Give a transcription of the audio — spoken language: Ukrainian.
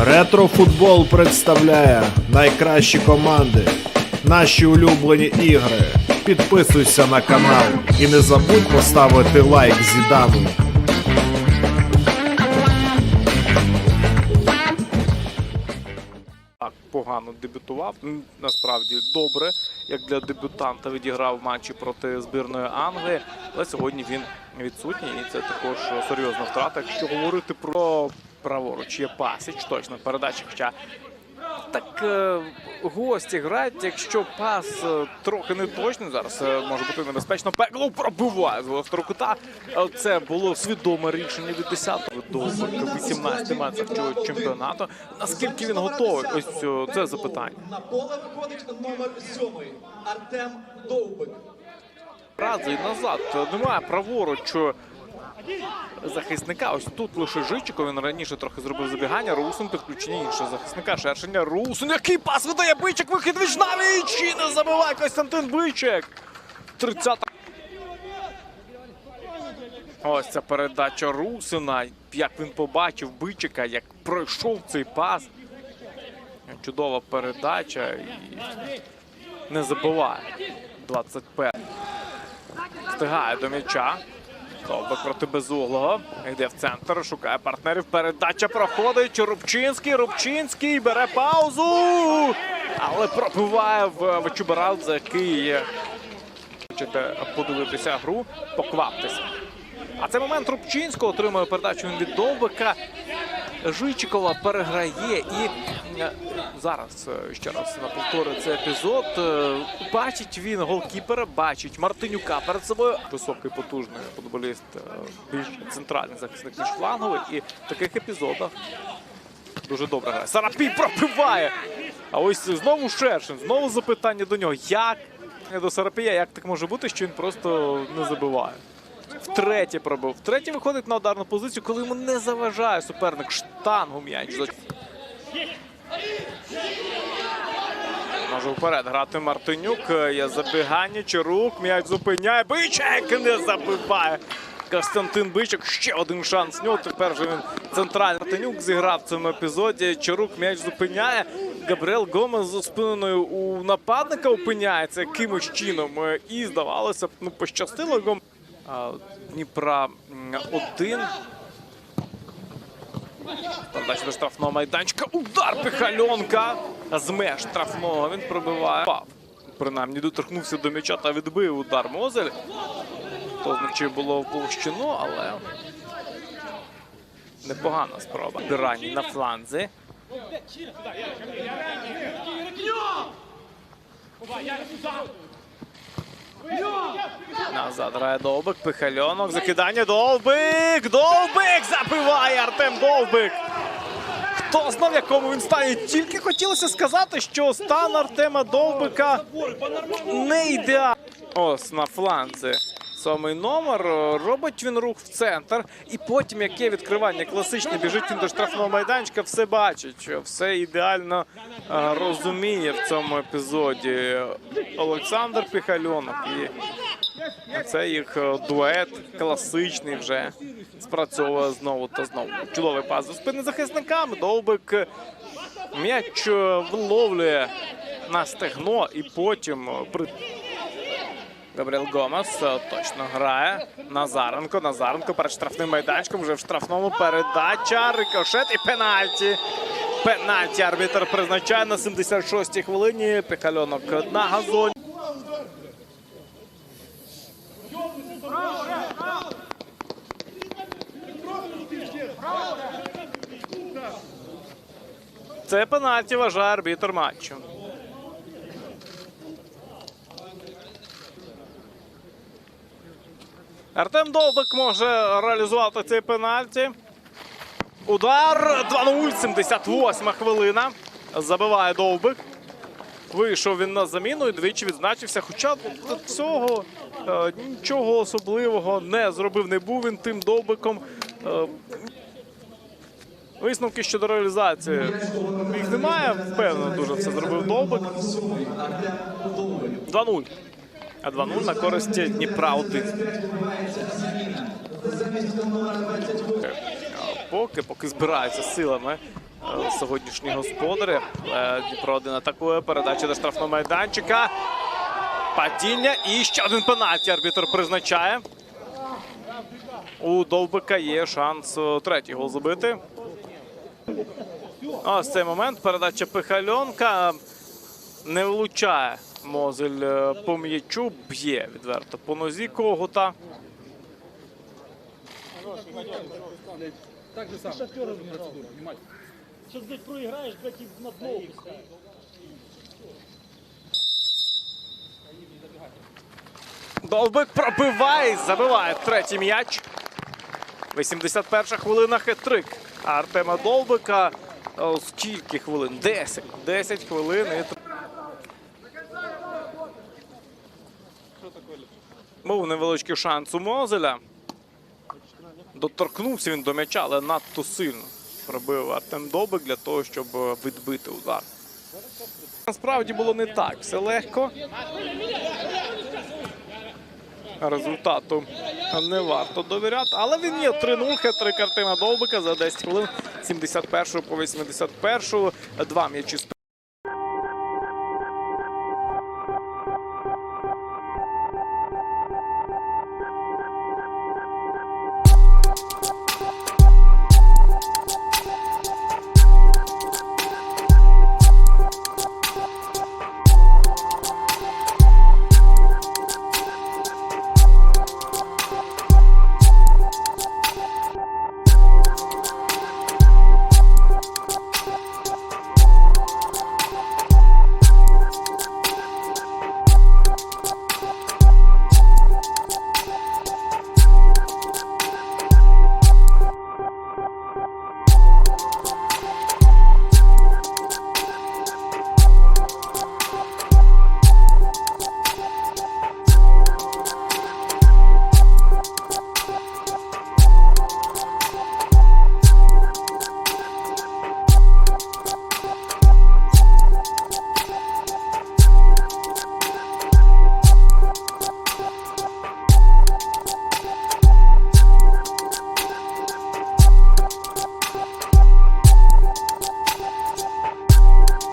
Ретрофутбол представляє найкращі команди, наші улюблені ігри. Підписуйся на канал і не забудь поставити лайк Зідану. так погано дебютував. Насправді добре, як для дебютанта відіграв матчі проти збірної Англії. Але сьогодні він відсутній, і це також серйозна втрата. Якщо говорити про праворуч, є пасіч, точно передача. Хоча так е, гості грають, якщо пас е, трохи не точний, зараз е, може бути небезпечно. Пекло пробиває з гострого кута. Це було свідоме рішення від 10-го до 18 матчів цього чемпіонату. Наскільки він готовий? Ось це запитання. На поле виходить номер сьомий Артем Довбик. Рази і назад немає праворуч захисника. Ось тут лише Жичико. Він раніше трохи зробив забігання. Русин підключення іншого захисника. Шершення. Русин. Який пас видає Бичик. Вихід віч навіч. І не забиває Костянтин Бичик. 30 Ось ця передача Русина. Як він побачив Бичика, як пройшов цей пас. Чудова передача і не забиває. 21. Встигає до м'яча. Довбик проти безуглого. Йде в центр, шукає партнерів. Передача проходить. Рубчинський. Рубчинський бере паузу. Але пробиває в Вачубарадзе, який хочете подивитися гру, покваптеся. А це момент Рубчинського отримує передачу від Довбика. Жичикова переграє і е, зараз е, ще раз на повторю цей епізод. Е, Бачить він голкіпера, бачить Мартинюка перед собою. Високий потужний футболіст, е, більш центральний захисник ніж фланговий. І в таких епізодах дуже добре грає. Сарапій пробиває. А ось знову Шершин, знову запитання до нього. Як до Сарапія, як так може бути, що він просто не забиває? Втретє пробив. Втретє виходить на ударну позицію, коли йому не заважає суперник штангу м'яч. Може вперед грати Мартинюк. Є забігання, Чарук, м'яч зупиняє. Бичек не забиває. Костянтин Бичок, ще один шанс. нього. Тепер же він центральний Мартинюк зіграв в цьому епізоді. Чарук м'яч зупиняє. Габріел Гомес за спиною у нападника опиняється якимось чином. Е, І здавалося б, ну пощастило Гом. А, Дніпра м, один. Передача до штрафного майданчика. Удар Пихальонка. З меж штрафного він пробиває. Принаймні доторкнувся до м'яча та відбив удар Мозель. То значить було в площину, але непогана спроба. Бірані на фланзі. Назад грає Довбик, Пихальонок, закидання Довбик! Довбик! Забиває Артем Довбик! Хто знав, якому він стані? Тільки хотілося сказати, що стан Артема Довбика не ідеальний. Ось на фланзі. Сьомий номер. Робить він рух в центр. І потім яке відкривання класичне. Біжить він до штрафного майданчика, все бачить, все ідеально е, розуміє в цьому епізоді. Олександр Піхальонок. І це їх е, дует класичний вже спрацьовує знову та знову. Чудовий пас за спини захисниками. Довбик е, м'яч вловлює на стегно і потім при Габріел Гомес е, точно грає. Назаренко. Назаренко перед штрафним майданчиком. Вже в штрафному передача. Рикошет і пенальті. Пенальті арбітр призначає на 76-й хвилині. Піхальонок на газоні. Це пенальті вважає арбітр матчу. Артем Довбик може реалізувати цей пенальті. Удар 2-0, 78 хвилина. Забиває Довбик. Вийшов він на заміну і двічі відзначився. Хоча цього е, нічого особливого не зробив, не був він тим довбиком. Е, висновки щодо реалізації їх немає. Впевнено, дуже все зробив довбик. 2-0. А 2-0 на користь Дніпра 1. Поки, поки збираються силами е, сьогоднішні господарі. Е, Дніпро один атакує. Передача до штрафного майданчика. Падіння і ще один пенальті арбітр призначає. У Довбика є шанс е, третій гол забити. Ось цей момент. Передача Пихальонка. Не влучає Мозель е, по м'ячу, б'є відверто по нозі когута. Сейчас, блядь, проиграешь, блядь, и на дно. Довбик пробиває, і забиває третій м'яч. 81 хвилина хет-трик. Артема Довбика. О, скільки хвилин? 10. 10 хвилин. І... Був невеличкий шанс у Мозеля. Доторкнувся він до м'яча, але надто сильно пробив Артем Довбик для того, щоб відбити удар. Насправді було не так. Все легко. Результату не варто довіряти, але він є 3-0, хет-трик Артема Довбика за 10 хвилин 71 по 81. Два м'ячі